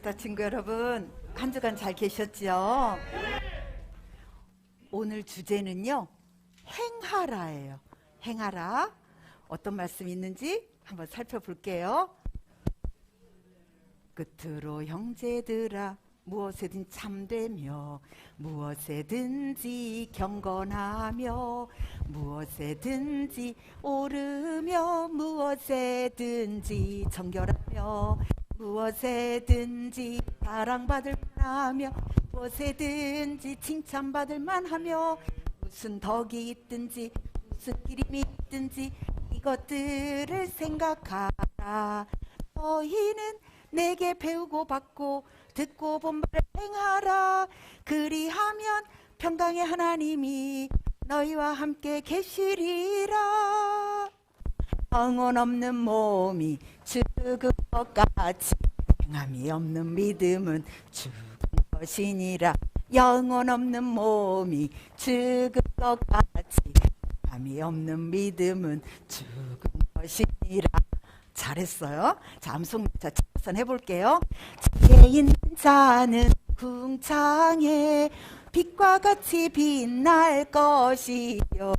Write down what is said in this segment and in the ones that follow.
베데스다 친구 여러분, 한 주간 잘 계셨죠? 오늘 주제는요, 행하라예요. 행하라. 어떤 말씀이 있는지 한번 살펴볼게요. 끝으로 형제들아 무엇에든 참되며 무엇에든지 경건하며 무엇에든지 오르며 무엇에든지 정결하며 무엇에든지 사랑받을 만하며 무엇에든지 칭찬받을 만하며 무슨 덕이 있든지 무슨 기림이 있든지 이것들을 생각하라. 너희는 내게 배우고 받고 듣고 본 바를 행하라. 그리하면 평강의 하나님이 너희와 함께 계시리라 영혼 없는 몸이 죽은 것 같이 행함이 없는 믿음은 죽은 것이니라 영혼 없는 몸이 죽은 것 같이 행함이 없는 믿음은 죽은 것이니라 잘했어요. 자, 암송 자, 차선 해볼게요. 지혜 있는 자는 궁창에 빛과 같이 빛날 것이요.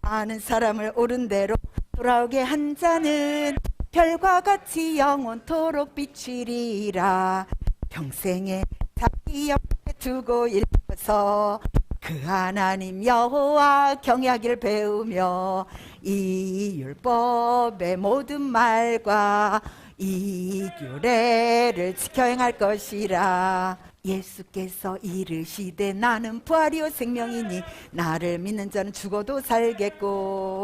많은 사람을 옳은 대로 돌아오게 한 자는 별과 같이 영원토록 비추리라. 평생에 자기 옆에 두고 일어서 그 하나님 여호와 경외하기를 배우며 이 율법의 모든 말과 이 규례를 지켜 행할 것이라 예수께서 이르시되 나는 부활이요 생명이니 나를 믿는 자는 죽어도 살겠고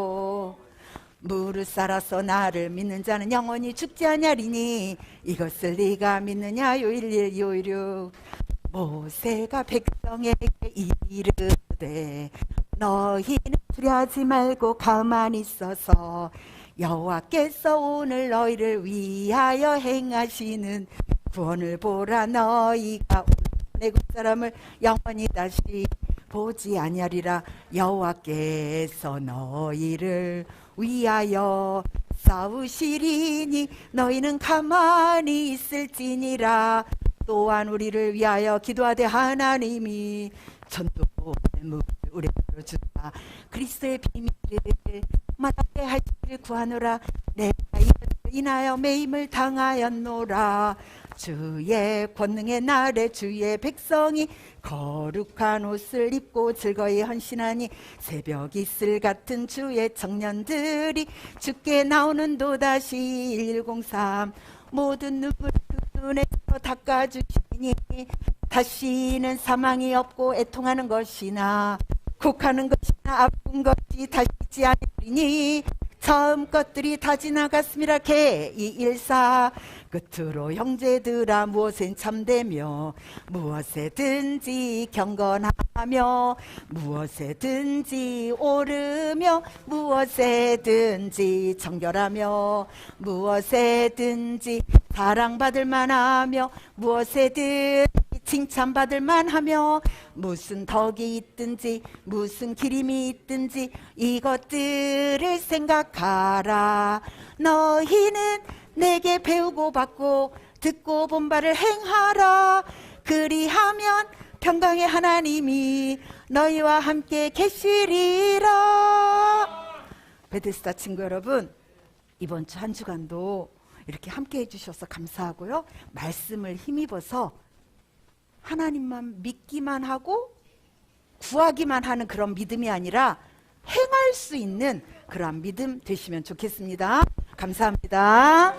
무릇 살아서 나를 믿는 자는 영원히 죽지 아니하리니 이것을 네가 믿느냐 요일일 요일육 모세가 백성에게 이르되 너희는 두려하지 말고 가만히 있어서 여호와께서 오늘 너희를 위하여 행하시는 구원을 보라. 너희가 내 국 사람을 영원히 다시 보지 아니하리라. 여호와께서 너희를 위하여 싸우시리니 너희는 가만히 있을지니라. 또한 우리를 위하여 기도하되 하나님이 전도의 물을 우리로 주사 그리스도의 비밀을 할 길을 구하노라. 내가 인하여 매임을 당하였노라 주의 권능의 날에 주의 백성이 거룩한 옷을 입고 즐거이 헌신하니 새벽 이슬 같은 주의 청년들이 죽게 나오는 도다시 103 모든 눈물 그 눈에서 닦아주시니 다시는 사망이 없고 애통하는 것이나 곡하는 것이나 아픈 것이 다시 있지 않으리니 처음 것들이 다 지나갔음이라 개이 일사 끝으로 형제들아 무엇엔 참되며 무엇에든지 경건하며 무엇에든지 오르며 무엇에든지 정결하며 무엇에든지 사랑받을 만하며 무엇에든 칭찬받을 만하며 무슨 덕이 있든지 무슨 기림이 있든지 이것들을 생각하라. 너희는 내게 배우고 받고 듣고 본 바를 행하라. 그리하면 평강의 하나님이 너희와 함께 계시리라. 베데스다 친구 여러분 이번 주 한 주간도 이렇게 함께 해주셔서 감사하고요. 말씀을 힘입어서 하나님만 믿기만 하고 구하기만 하는 그런 믿음이 아니라 행할 수 있는 그러한 믿음 되시면 좋겠습니다. 감사합니다.